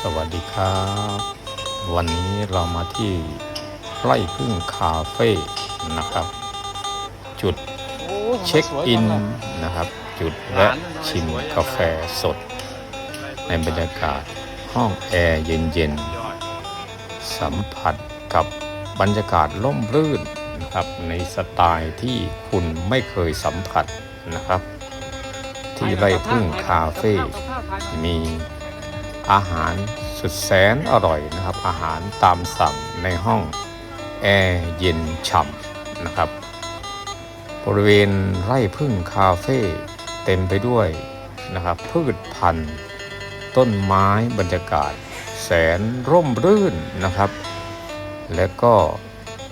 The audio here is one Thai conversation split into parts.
สวัสดีครับ วันนี้เรามาที่ไร่พึ่งคาเฟ่นะครับ จุดเช็คอินนะครับ จุดแวะชิมกาแฟสด ในบรรยากาศห้องแอร์เย็นๆ สัมผัสกับบรรยากาศล่มรื่นนะครับ ในสไตล์ที่คุณไม่เคยสัมผัสนะครับ ที่ไร่พึ่งคาเฟ่มี อาหารสุดแสนอร่อยนะครับ อาหารตามสั่งในห้องแอร์เย็นฉ่ำนะครับ บริเวณไร่พึ่งคาเฟ่เต็มไปด้วยนะครับ พืชพันธุ์ ต้นไม้บรรยากาศ แสนร่มรื่นนะครับ และก็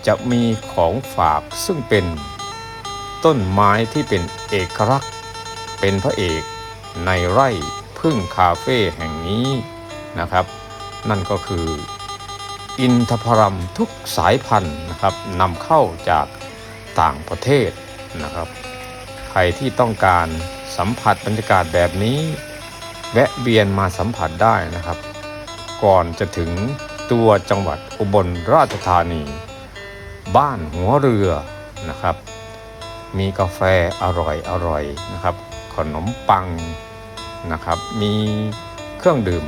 จะมีของฝากซึ่งเป็นต้นไม้ที่เป็นเอกลักษณ์ เป็นพระเอกในไร่พึ่งคาเฟ่แห่งนี้ นะครับ นั่นก็คืออินทผลัมทุกสายพันธุ์นะครับนำเข้าจากต่างประเทศนะครับ ใครที่ต้องการสัมผัสบรรยากาศแบบนี้แวะเวียนมาสัมผัสได้นะครับ ก่อนจะถึงตัวจังหวัดอุบลราชธานี บ้านหัวเรือนะครับ มีกาแฟอร่อยอร่อยนะครับ ขนมปังนะครับ มีเครื่องดื่ม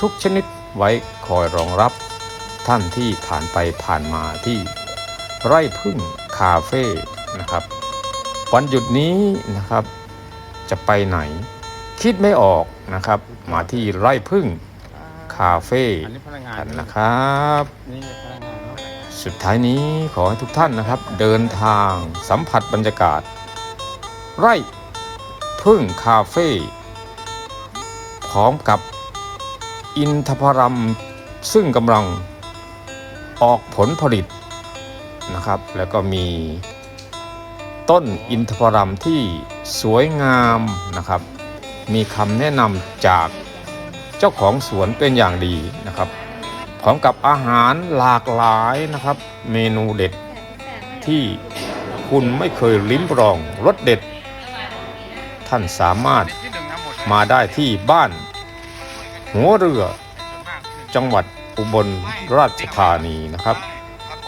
ทุกชนิดไว้คอยรองรับท่านที่ผ่านไปผ่านมาที่ไร่พึ่งคาเฟ่นะครับ วันหยุดนี้นะครับ จะไปไหน คิดไม่ออกนะครับ มาที่ไร่พึ่งคาเฟ่นนี้พนักงานกันนะครับ สุดท้ายนี้ขอให้ทุกท่านนะครับ เดินทางสัมผัสบรรยากาศ ไร่พึ่งคาเฟ่พร้อมกับ อินทผลัมซึ่งกำลังออกผลผลิตนะครับ แล้วก็มีต้นอินทผลัมที่สวยงามนะครับ มีคำแนะนำจากเจ้าของสวนเป็นอย่างดีนะครับพร้อมกับอาหารหลากหลายนะครับ เมนูเด็ดที่คุณไม่เคยลิ้มลองรสเด็ด ท่านสามารถมาได้ที่บ้าน หัวเรือ จังหวัดอุบลราชธานีนะครับ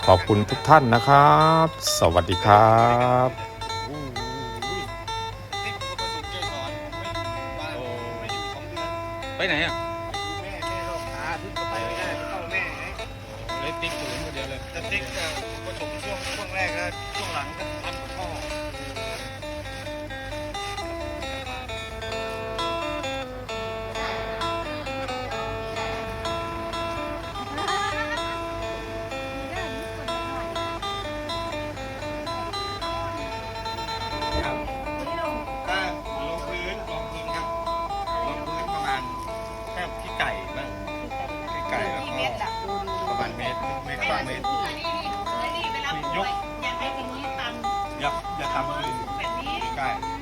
ขอบคุณทุกท่านนะครับ สวัสดีครับไปไหนอะแม่แม่โรคขาทึบไปไม่ได้เข้าแม่ไงเลยติ๊กศูนย์คนเดียวเลยแต่ติ๊ก ไก่แล้วก็ประมาณเมตรเมตรกว่าเมตรยกอย่าอย่าทำคือใกล้ก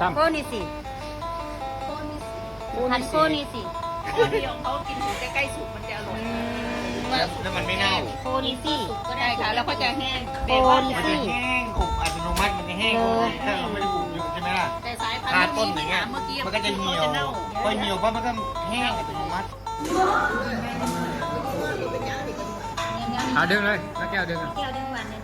ตั้ม โคนิสิพันโคนิสิเขากินถึงใกล้ๆสุกมันจะอร่อยแล้วแล้วมันไม่เน่า โคนิสิ ก็ได้ค่ะ แล้วก็จะแห้งโคแต่ว่านิมันสิจะแห้งอบอัตโนมัติมันจะแห้งถ้าเราไม่ได้อุบเยอะใช่ไหมล่ะแต่สายพันทาธุ์ต้นนี้อย่างเงี้ย เมื่อกี้มันก็จะเหี่ยวพอเหี่ยวปั๊บมันก็แห้งอัตโนมัติเอาดึงเลยนักแก้วดึงอะแก้วดึงวันนึง